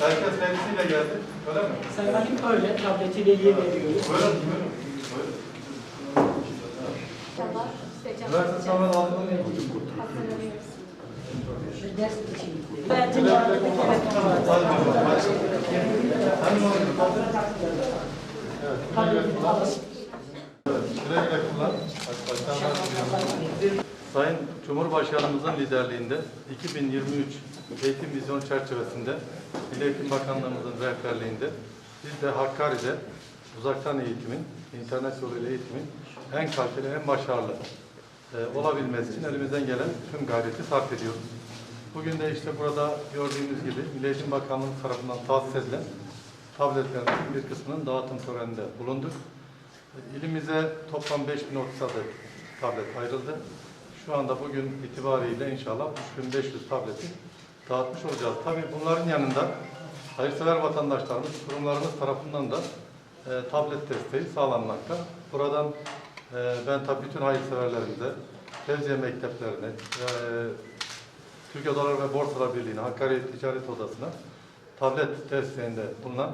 Herkes kendisiyle geldi. Öyle mi? Sayın öyle tabletiyle yer veriyoruz. Buyurun. Buyurun. Buyurun. Üniversite sınavına aldığında ne Ders için. Bence bu arada bir alın. Güle güle kullan. Diliyorum. Sayın Cumhurbaşkanımızın liderliğinde 2023 eğitim vizyonu çerçevesinde Milli Eğitim Bakanlığımızın rehberliğinde biz de Hakkari'de uzaktan eğitimin, internet yoluyla eğitimin en kaliteli, en başarılı e, olabilmesi için elimizden gelen tüm gayreti sarf ediyoruz. Bugün de işte burada gördüğünüz gibi Milli Eğitim Bakanlığı tarafından tahsis edilen tabletlerin bir kısmının dağıtım töreninde bulunduk. İlimize toplam 5030 adet tablet ayrıldı. Şu anda bugün itibariyle inşallah 3500 tableti dağıtmış olacağız. Tabii bunların yanında hayırsever vatandaşlarımız, kurumlarımız tarafından da e, tablet desteği sağlanmakta. Buradan e, ben tabii bütün hayırseverlerimize, Fevziye Mekteplerine, e, Türkiye Dolar ve Borsalar Birliği'ne, Hakkari Ticaret Odası'na tablet desteğinde bulunan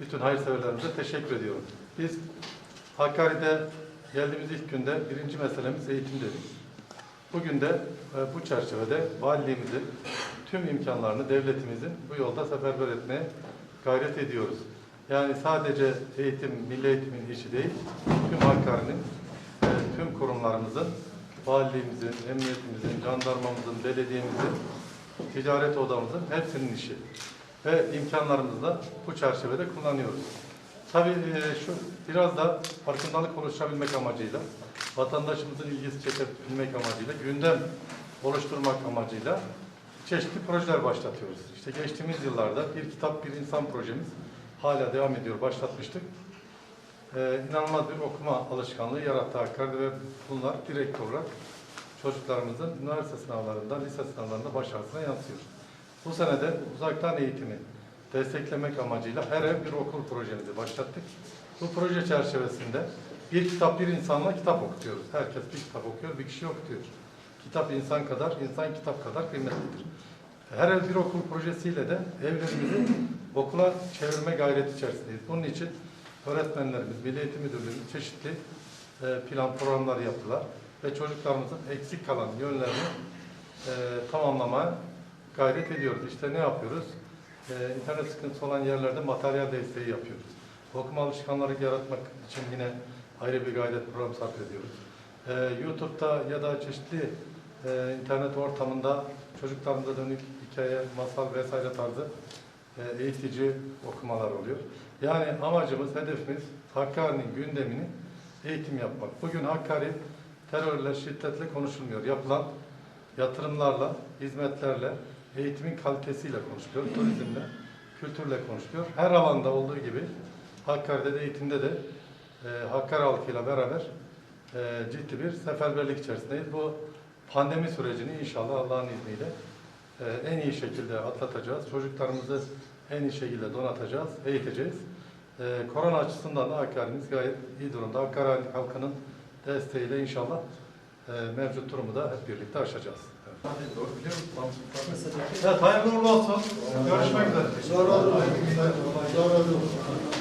bütün hayırseverlerimize teşekkür ediyorum. Biz Hakkari'de geldiğimiz ilk günde birinci meselemiz eğitim dedik. Bugün de e, bu çerçevede valiliğimizin tüm imkanlarını devletimizin bu yolda seferber etmeye gayret ediyoruz. Yani sadece eğitim, milli eğitimin işi değil, tüm Hakkari'nin, e, tüm kurumlarımızın, valiliğimizin, emniyetimizin, jandarmamızın, belediyemizin, ticaret odamızın hepsinin işi. Ve imkanlarımızı da bu çerçevede kullanıyoruz. Tabii e, şu biraz da farkındalık oluşturabilmek amacıyla, vatandaşımızın ilgisi çekebilmek amacıyla, gündem oluşturmak amacıyla çeşitli projeler başlatıyoruz. İşte geçtiğimiz yıllarda bir kitap bir insan projemiz hala devam ediyor, başlatmıştık. Ee, inanılmaz bir okuma alışkanlığı yarattı Hakkari'de ve bunlar direkt olarak çocuklarımızın üniversite sınavlarında, lise sınavlarında başarısına yansıyor. Bu sene de uzaktan eğitimi desteklemek amacıyla her ev bir okul projemizi başlattık. Bu proje çerçevesinde bir kitap bir insanla kitap okutuyoruz. Herkes bir kitap okuyor, bir kişi okutuyor. Kitap insan kadar, insan kitap kadar kıymetlidir. Her ev bir okul projesiyle de evlerimizi okula çevirme gayreti içerisindeyiz. Bunun için öğretmenlerimiz, Milli Eğitim Müdürlüğümüz çeşitli e, plan programlar yaptılar ve çocuklarımızın eksik kalan yönlerini e, tamamlamaya gayret ediyoruz. İşte ne yapıyoruz? Ee, internet sıkıntısı olan yerlerde materyal desteği yapıyoruz. Okuma alışkanlığı yaratmak için yine ayrı bir gayret program sarf ediyoruz. Ee, YouTube'da ya da çeşitli e, internet ortamında çocuklarımıza dönük hikaye, masal vesaire tarzı e, eğitici okumalar oluyor. Yani amacımız, hedefimiz Hakkari'nin gündemini eğitim yapmak. Bugün Hakkari terörle, şiddetle konuşulmuyor. Yapılan yatırımlarla, hizmetlerle, eğitimin kalitesiyle konuşuluyor, turizmle, kültürle konuşuluyor. Her alanda olduğu gibi Hakkari'de de eğitimde de e, Hakkari halkıyla beraber e, ciddi bir seferberlik içerisindeyiz. Bu pandemi sürecini inşallah Allah'ın izniyle e, en iyi şekilde atlatacağız. Çocuklarımızı en iyi şekilde donatacağız, eğiteceğiz. E, korona açısından da Hakkari'miz gayet iyi durumda. Hakkari halkının desteğiyle inşallah e, mevcut durumu da hep birlikte aşacağız. Evet, hayırlı uğurlu olsun. Görüşmek üzere. Sonra, sonra, sonra